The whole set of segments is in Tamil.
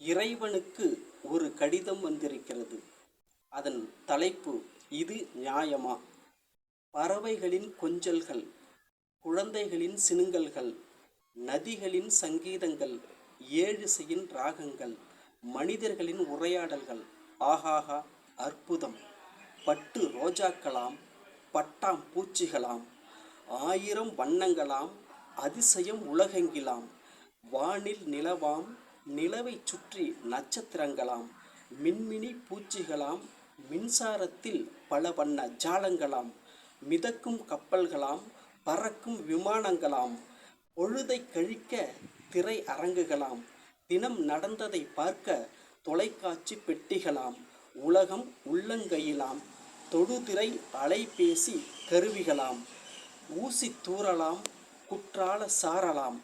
இறைவனுக்கு ஒரு கடிதம் வந்திருக்கிறது. அதன் தலைப்பு இது நியாயமா? பறவைகளின் கொஞ்சல்கள் குழந்தைகளின் சினுங்கல்கள் நதிகளின் சங்கீதங்கள் ஏழிசையின் ராகங்கள் மனிதர்களின் உரையாடல்கள். ஆகாகா அற்புதம். பட்டு ரோஜாக்களாம் பட்டாம் பூச்சிகளாம் ஆயிரம் வண்ணங்களாம் அதிசயம் உலகெங்கிலாம். வானில் நிலவாம் நிலவைச் சுற்றி நட்சத்திரங்களாம் மின்மினி பூச்சிகளாம் மின்சாரத்தில் பல வண்ண ஜாலங்களாம் மிதக்கும் கப்பல்களாம் பறக்கும் விமானங்களாம் பொழுதை கழிக்க திரை அரங்குகளாம் தினம் நடந்ததை பார்க்க தொலைக்காட்சி பெட்டிகளாம் உலகம் உள்ளங்கையிலாம் தொடுதிரை அலைபேசி கருவிகளாம் ஊசி தூறலாம் குற்றால சாரலாம்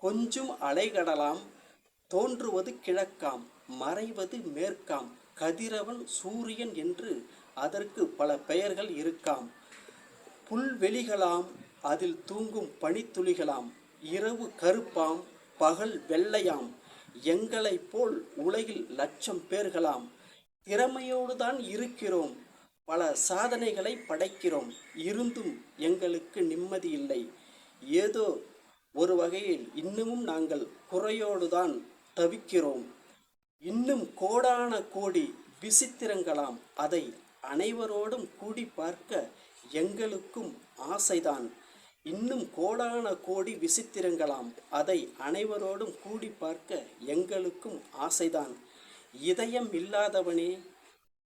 கொஞ்சும் அலைகடலாம் தோன்றுவது கிழக்காம் மறைவது மேற்காம் கதிரவன் சூரியன் என்று அதற்கு பல பெயர்கள் இருக்காம். புல்வெளிகளாம் அதில் தூங்கும் பனித்துளிகளாம் இரவு கருப்பாம் பகல் வெள்ளையாம் எங்களைப் போல் உலகில் லட்சம் பேர்களாம். திறமையோடு தான் இருக்கிறோம் பல சாதனைகளை படைக்கிறோம் இருந்தும் எங்களுக்கு நிம்மதி இல்லை. ஏதோ ஒரு வகையில் இன்னமும் நாங்கள் குறையோடு தான் தவிக்கிறோம். இன்னும் கோடான கோடி விசித்திரங்களாம் அதை அனைவரோடும் கூடி பார்க்க எங்களுக்கும் ஆசைதான். இன்னும் கோடான கோடி விசித்திரங்களாம் அதை அனைவரோடும் கூடி பார்க்க எங்களுக்கும் ஆசைதான். இதயம் இல்லாதவனே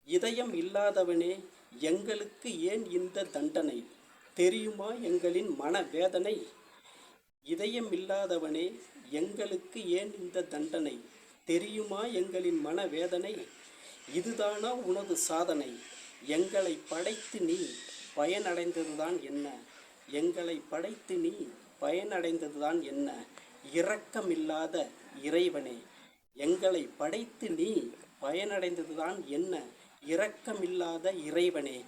இதயம் இல்லாதவனே எங்களுக்கு ஏன் இந்த தண்டனை? தெரியுமா எங்களின் மனவேதனை? இதயம் இல்லாதவனே எங்களுக்கு ஏன் இந்த தண்டனை? தெரியுமா எங்களின் மனவேதனை? இதுதானா உனது சாதனை? எங்களை படைத்து நீ பயனடைந்ததுதான் என்ன? எங்களை படைத்து நீ பயனடைந்ததுதான் என்ன? இரக்கமில்லாத இறைவனே எங்களை படைத்து நீ பயனடைந்ததுதான் என்ன? இரக்கமில்லாத இறைவனே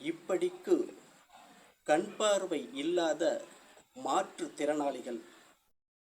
இப்படிக்கு கண் பார்வை இல்லாத மாற்றுத்திறனாளிகள்